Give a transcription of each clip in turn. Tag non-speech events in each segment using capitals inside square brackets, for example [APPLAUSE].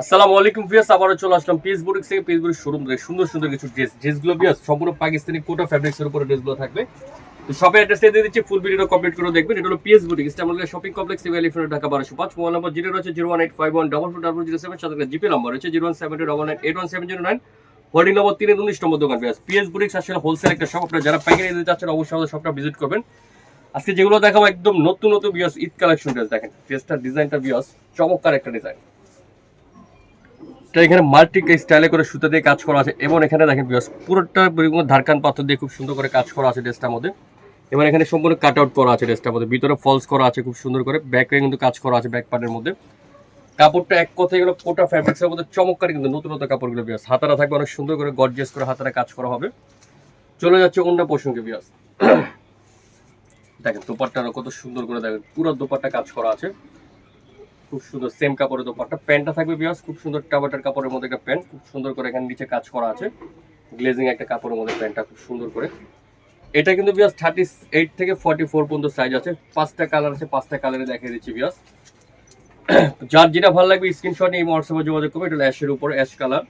আসসালামু আলাইকুম ভিয়াস চলে আসলাম থেকে। শোরুম থেকে সুন্দর সুন্দর কিছু ড্রেস ড্রেসগুলো ভিয়াস সম্পূর্ণ পাকিস্তানি কোটা ফ্যাব্রিক্সের উপরে ড্রেসগুলো থাকবে। তো শপে অ্যাড্রেসটা দিয়ে দিচ্ছি ফুল ভিডিওটা কমপ্লিট করে দেখবেন। এটা হলো PS boutique shopping complex elephant Dhaka বারোশো পাঁচ। মোবাইল নম্বর জিরো রয়েছে zero one eight five one double four double zero seven. সাথে জিপি নম্বর রয়েছে zero one seven two double nine eight one seven zero nine. Holding number তিন উনিশ number দোকান ভিয়াস PS boutiques আসলে wholesale একটা shop আপনারা যারা পাইকারি দিতে চাচ্ছেন, অবশ্যই আমাদের শপটা ভিজিট করবেন। আজকে যেগুলো দেখাবো, একদম নতুন নতুন বিয়াস ঈদ কালেকশন ড্রেস দেখেন ড্রেসটার ডিজাইনটা বিয়াস চমৎকার একটা ডিজাইন এটা এখানে মাল্টি স্টাইলে করে সুতা দিয়ে কাজ করা আছে এবং এখানে দেখেন পুরোটা বিভিন্ন ধারকান পাথর দিয়ে খুব সুন্দর করে কাজ করা আছে ড্রেসটার মধ্যে। এবং এখানে সম্পূর্ণ কাট আউট করা আছে ড্রেসটার মধ্যে। ভিতরে ফলস করা আছে খুব সুন্দর করে। ব্যাকে কিন্তু কাজ করা আছে ব্যাক পার্টের মধ্যে। কাপড়টা এক কথায় গেলো কোটা ফ্যাব্রিক্সের মধ্যে চমৎকার কিন্তু নতুন নতুন কাপড়গুলো বিয়াস হাতারা থাকবে অনেক সুন্দর করে গর্জিয়াস করে হাতারা কাজ করা হবে। চলে যাচ্ছে অন্য প্রসঙ্গে বিয়াস [CLEARS THROAT] দেখেন দোপাট্টাটা কত সুন্দর করে দেখেন। পুরো দোপাট্টা কাজ করা আছে। খুব সুন্দর সেম কাপড়ের দোপাট্টা। প্যান্টটা থাকবে বিয়াস খুব সুন্দর টাবাটার কাপড়ের মধ্যে একটা প্যান্ট, খুব সুন্দর করে এখানে নিচে কাজ করা আছে। গ্লেজিং একটা কাপড়ের মধ্যে প্যান্টটা খুব সুন্দর করে। এটা কিন্তু বিয়াস থার্টি এইট থেকে ফর্টি ফোর পর্যন্ত সাইজ আছে। পাঁচটা কালার আছে, পাঁচটা কালারে দেখিয়ে দিচ্ছি বিয়াস যার যেটা ভালো লাগবে স্ক্রিনশট নিয়ে হোয়াটসঅ্যাপে যোগাযোগ করবে, এটা অ্যাশের উপর অ্যাশ কালার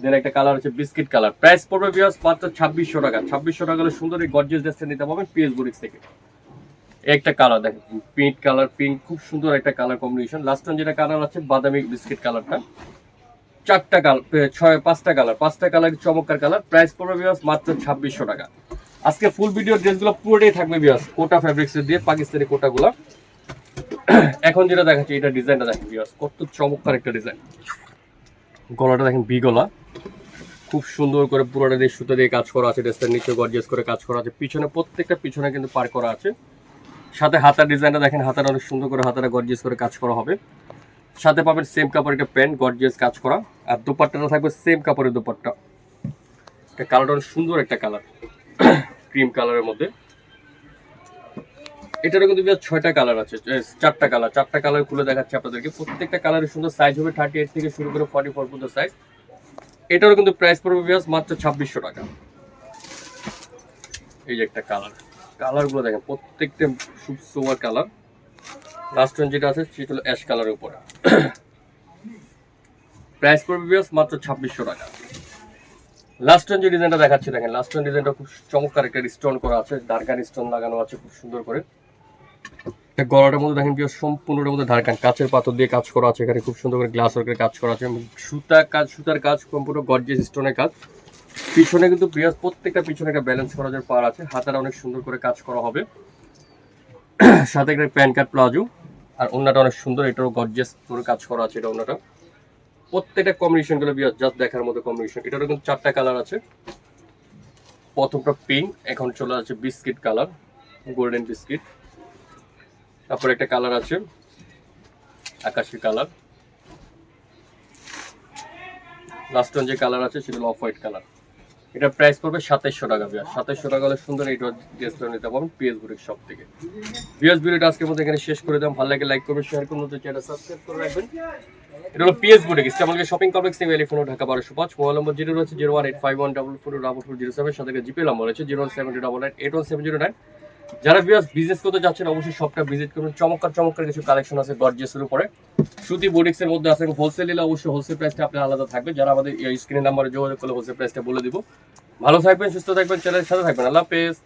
দেন একটা কালার হচ্ছে বিস্কিট কালার প্রাইস পড়বে বিয়াস মাত্র ছাব্বিশশো টাকা। ছাব্বিশশো টাকা হলে সুন্দর এই গর্জিয়াস ড্রেসটা নিতে পারবেন পিএস বুরিক্স থেকে। একটা কালার দেখেন পিঙ্ক কালার পিঙ্ক খুব সুন্দর একটা কালার কম্বিনেশন লাস্ট টাইম যেটা কালার আছে, বাদামি বিস্কিট কালারটা চারটা কালার ছয়, পাঁচটা কালার পাঁচটা কালার চমৎকার কালার প্রাইস পড়বে বিয়াস মাত্র ছাব্বিশশো টাকা। আজকে ফুল ভিডিও ড্রেসগুলো পুরোটাই থাকবে বিয়াস কোটা ফ্যাব্রিক্সের দিয়ে, পাকিস্তানি কোটাগুলো। [CLEARS THROAT] এখন যেটা দেখাচ্ছি, এটা ডিজাইনটা দেখেন বিয়াস কত চমৎকার একটা ডিজাইন গলাটা দেখেন বি গলা খুব সুন্দর করে পুরোটা দিয়ে সুতো দিয়ে কাজ করা আছে ড্রেসটার নিচে গর্জিয়াস করে কাজ করা আছে। পিছনে প্রত্যেকটা পিছনে কিন্তু পার করা আছে। সাথে হাতার ডিজাইনটা দেখেন হাতার অনেক সুন্দর করে হাতারা গর্জিয়াস করে কাজ করা হবে। সাথে পাবেন সেম কাপড়ের একটা প্যান্ট গর্জিয়াস কাজ করা। আর দোপাট্টাটা থাকবে সেম কাপড়ের দোপাট্টা। এটা কালারটা অনেক সুন্দর একটা কালার ক্রিম কালারের মধ্যে। এটারও কিন্তু ছয়টা কালার আছে চারটা কালার চারটা কালার খুলে দেখাচ্ছি আপনাদেরকে। প্রত্যেকটা কালারের সুন্দর সাইজ হবে থার্টি এইট থেকে শুরু করে ফর্টি ফোর পর্যন্ত সাইজ এটারও কিন্তু প্রাইস পড়বে মাত্র ছাব্বিশশো টাকা। এই যে একটা কালার কালারগুলো দেখেন, প্রত্যেকটা খুব সোয়ার কালার লাস্ট যেটা আছে, সেটা হলো অ্যাশ কালারের উপরে। প্রাইস পড়বে মাত্র ছাব্বিশশো টাকা। লাস্ট যে ডিজাইনটা দেখাচ্ছি, দেখেন লাস্ট ওয়ান ডিজাইনটা খুব চমৎকার একটা স্টোন করা আছে ডার্কান স্টোন লাগানো আছে, খুব সুন্দর করে। গলাটার মধ্যে দেখেন বিয়াস সম্পূর্ণটার মধ্যে ধারকান কাচের পাথর দিয়ে কাজ করা আছে, এখানে খুব সুন্দর করে গ্লাস ওয়ার্কের কাজ করা আছে সুতা কাজ সুতার কাজ সম্পূর্ণ গর্জিয়াস স্টোনের কাজ। পিছনে কিন্তু বিয়াস প্রত্যেকটা পিছনে একটা ব্যালেন্স করা যায় পার আছে। হাতারা অনেক সুন্দর করে কাজ করা হবে। সাথে একটা প্যান কার্ড প্লাজো আর অন্যটা অনেক সুন্দর, এটারও গর্জিয়াস করে কাজ করা আছে এটা অন্যটা প্রত্যেকটা কম্বিনেশনগুলো বিয়াস জাস্ট দেখার মতো কম্বিনেশন এটারও কিন্তু চারটা কালার আছে। প্রথমটা পিঙ্ক এখন চলে আছে বিস্কিট কালার গোল্ডেন বিস্কিট তারপর একটা কালার আছে আকাশি কালার লাস্ট যে কালার আছে সেটা অফ হোয়াইট কালার এটা প্রাইস পড়বে সাতাইশশো টাকা বিয়ার সাতাইশশো টাকা হলে সুন্দর এই ড্রেসটা নিতে পারবেন পিএস বুড়ির শপ থেকে। বিএস বুড়িটা আজকের মধ্যে এখানে শেষ করে দিলাম। ভালো লাগে লাইক করবে শেয়ার করুন চ্যানেল সাবস্ক্রাইব করে রাখবেন। এটা হলো পিএস বুটিক ইস্টামালকে শপিং কমপ্লেক্স থেকে এলিফোন ঢাকা বারোশো পাঁচ। মোবাইল নম্বর জিরো রয়েছে zero one eight five one double four double four zero seven. সাথে জিপে নম্বর রয়েছে zero one seven double nine, eight one seven zero nine. যারা বিয়াস business করতে যাচ্ছেন, অবশ্যই সবটা ভিজিট করুন। চমৎকার চমৎকার কিছু কালেকশন আছে গর্জিয়াসের উপরে। সুতি বোডিক্সের মধ্যে আছে হোলসেল নিলে অবশ্যই হোলসেল প্রাইসটা আপনার আলাদা থাকবে। যারা আমাদের স্ক্রিনের নাম্বারে যোগাযোগ করলে হোলসেল প্রাইসটা বলে দিব। ভালো থাকবেন, সুস্থ থাকবেন চ্যানেলের সাথে থাকবেন। আল্লাহ হাফেজ।